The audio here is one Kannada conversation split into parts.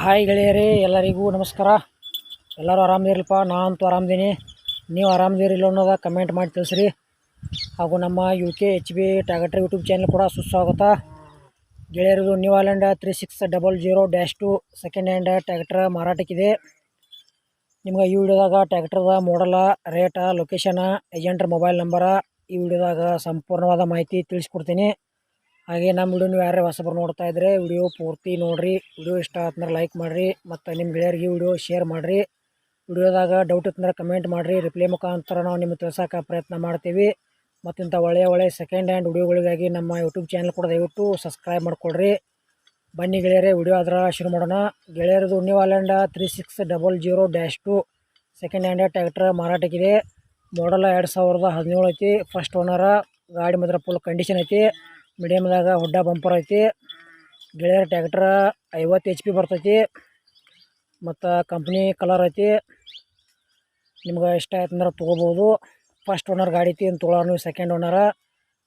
ಹಾಯ್ ಗೆಳೆಯರೇ, ಎಲ್ಲರಿಗೂ ನಮಸ್ಕಾರ. ಎಲ್ಲರೂ ಆರಾಮದಿರಲಿಪ್ಪ ನಾ ಅಂತೂ ಆರಾಮದೀನಿ. ನೀವು ಆರಾಮದಿರಿಲ್ಲ ಅನ್ನೋದ ಕಮೆಂಟ್ ಮಾಡಿ ತಿಳಿಸ್ರಿ. ಹಾಗೂ ನಮ್ಮ U K H B tractor YouTube channel ಕೂಡ ಸುಸ್ವಾಗತ. ಗೆಳೆಯರದು new Holland three six double zero dash two second hand tractor ಮಾರಾಟಕ್ಕಿದೆ. ನಿಮ್ಗೆ ಈ ವಿಡಿಯೋದಾಗ ಟ್ಯಾಕ್ಟ್ರದ ಮಾಡಲ ರೇಟ ಲೊಕೇಶನ ಏಜೆಂಟ್ರ ಮೊಬೈಲ್ ನಂಬರ ಈ ವಿಡಿಯೋದಾಗ ಸಂಪೂರ್ಣವಾದ ಮಾಹಿತಿ ತಿಳಿಸ್ಕೊಡ್ತೀನಿ. ಹಾಗೆ ನಮ್ಮ ವಿಡಿಯೋ ನೀವು ಹೊಸಬ್ರು ನೋಡ್ತಾ ಇದ್ದರೆ ವಿಡಿಯೋ ಪೂರ್ತಿ ನೋಡಿರಿ. ವಿಡಿಯೋ ಇಷ್ಟ ಆದ್ರೆ ಲೈಕ್ ಮಾಡಿರಿ ಮತ್ತು ನಿಮ್ಮ ಗೆಳೆಯರಿಗೆ ವಿಡಿಯೋ ಶೇರ್ ಮಾಡಿರಿ. ವಿಡಿಯೋದಾಗ ಡೌಟ್ ಇತ್ತಂದ್ರೆ ಕಮೆಂಟ್ ಮಾಡಿರಿ. ರಿಪ್ಲೈ ಮುಖಾಂತರ ನಾವು ನಿಮಗೆ ತಿಳಿಸೋಕೆ ಪ್ರಯತ್ನ ಮಾಡ್ತೀವಿ. ಮತ್ತು ಇಂಥ ಒಳ್ಳೆಯ ಒಳ್ಳೆಯ ಸೆಕೆಂಡ್ ಹ್ಯಾಂಡ್ ವಿಡಿಯೋಗಳಿಗಾಗಿ ನಮ್ಮ ಯೂಟ್ಯೂಬ್ ಚಾನಲ್ ಕೂಡ ದಯವಿಟ್ಟು ಸಬ್ಸ್ಕ್ರೈಬ್ ಮಾಡ್ಕೊಳ್ರಿ. ಬನ್ನಿ ಗೆಳೆಯರೇ, ವಿಡಿಯೋ ಅದರ ಶುರು ಮಾಡೋಣ. ಗೆಳೆಯರದು New three six double zero dash two second hand tractor ಮಾರಾಟಕ್ಕಿದೆ. ಮಾಡಲ ಎರಡು ಸಾವಿರದ ಹದಿನೇಳು ಐತಿ. ಫಸ್ಟ್ ಓನರ ಗಾಡಿ ಮಾತ್ರ ಫುಲ್ ಕಂಡೀಷನ್ ಐತಿ. ಮೀಡಿಯಮ್ದಾಗ ಹುಡ್ಡ ಬಂಪರ್ ಐತಿ. ಗೆಳೆಯರ ಟ್ಯಾಕ್ಟ್ರ ಐವತ್ತು ಎಚ್ ಪಿ ಬರ್ತೈತಿ. ಮತ್ತು ಕಂಪ್ನಿ ಕಲರ್ ಐತಿ. ನಿಮ್ಗೆ ಇಷ್ಟ ಆಯ್ತು ಅಂದ್ರೆ ತೊಗೋಬೋದು. ಫಸ್ಟ್ ಓನರ್ ಗಾಡಿ ಐತಿ ಅಂತ ತೊಗೊಳೋರು ನೀವು ಸೆಕೆಂಡ್ ಓನರ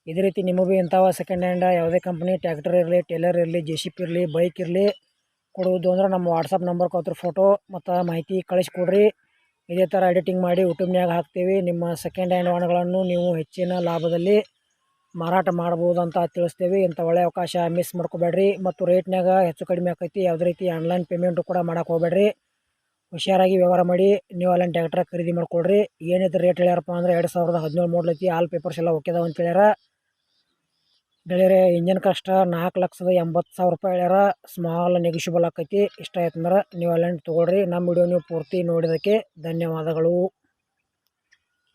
ಇದೇ ರೀತಿ ನಿಮಗೂ ಭೀ ಇಂಥವ ಸೆಕೆಂಡ್ ಹ್ಯಾಂಡ್ ಯಾವುದೇ ಕಂಪ್ನಿ ಟ್ಯಾಕ್ಟರ್ ಇರಲಿ ಟೇಲರ್ ಇರಲಿ ಜೆ ಸಿ ಪಿ ಇರಲಿ ಬೈಕ್ ಇರಲಿ ಕೊಡುವುದು ಅಂದ್ರೆ ನಮ್ಮ ವಾಟ್ಸಪ್ ನಂಬರ್ ಕೊತ್ತರ ಫೋಟೋ ಮತ್ತು ಮಾಹಿತಿ ಕಳಿಸ್ಕೊಡ್ರಿ ಇದೇ ಥರ ಎಡಿಟಿಂಗ್ ಮಾಡಿ ಯೂಟ್ಯೂಬ್ನ್ಯಾಗ ಹಾಕ್ತೀವಿ. ನಿಮ್ಮ ಸೆಕೆಂಡ್ ಹ್ಯಾಂಡ್ ವಾಹನಗಳನ್ನು ನೀವು ಹೆಚ್ಚಿನ ಲಾಭದಲ್ಲಿ ಮಾರಾಟ ಮಾಡ್ಬೋದು ಅಂತ ತಿಳಿಸ್ತೀವಿ. ಇಂಥ ಒಳ್ಳೆಯ ಅವಕಾಶ ಮಿಸ್ ಮಾಡ್ಕೋಬೇಡ್ರಿ. ಮತ್ತು ರೇಟ್ನಾಗ ಹೆಚ್ಚು ಕಡಿಮೆ ಆಕೈತಿ. ಯಾವುದೇ ರೀತಿ ಆನ್ಲೈನ್ ಪೇಮೆಂಟು ಕೂಡ ಮಾಡೋಕೆ ಹೋಗ್ಬೇಡ್ರಿ. ಹುಷಾರಾಗಿ ವ್ಯವಹಾರ ಮಾಡಿ, ನೀವು ಅಲ್ಲಿನ ಟ್ಯಾಕ್ಟ್ರ ಖರೀದಿ ಮಾಡ್ಕೊಳ್ರಿ. ಏನಿದ್ರೆ ರೇಟ್ ಹೇಳ್ಯಾರಪ್ಪ ಅಂದ್ರೆ ಎರಡು ಸಾವಿರದ ಹದಿನೇಳು ಐತಿ. ಆಲ್ ಪೇಪರ್ಸ್ ಎಲ್ಲ ಓಕೆ ಅದಾವ ಅಂತ ಹೇಳ್ಯಾರ. ಗೆಳೆಯರೆ ಇಂಜಿನ್ ಕಷ್ಟ ನಾಲ್ಕು ಲಕ್ಷದ ಎಂಬತ್ತು ಸಾವಿರ ರೂಪಾಯಿ ಹೇಳ್ಯಾರ. ಸ್ಮಾಲ್ ನೆಗಿಷಿಬಲ್ ಆಕೈತಿ. ಇಷ್ಟ ಆಯ್ತಂದ್ರೆ ನೀವು ಅಲ್ಲೇ ತೊಗೊಳ್ರಿ. ನಮ್ಮ ವಿಡಿಯೋ ನೀವು ಪೂರ್ತಿ ನೋಡಿದ್ದಕ್ಕೆ ಧನ್ಯವಾದಗಳು.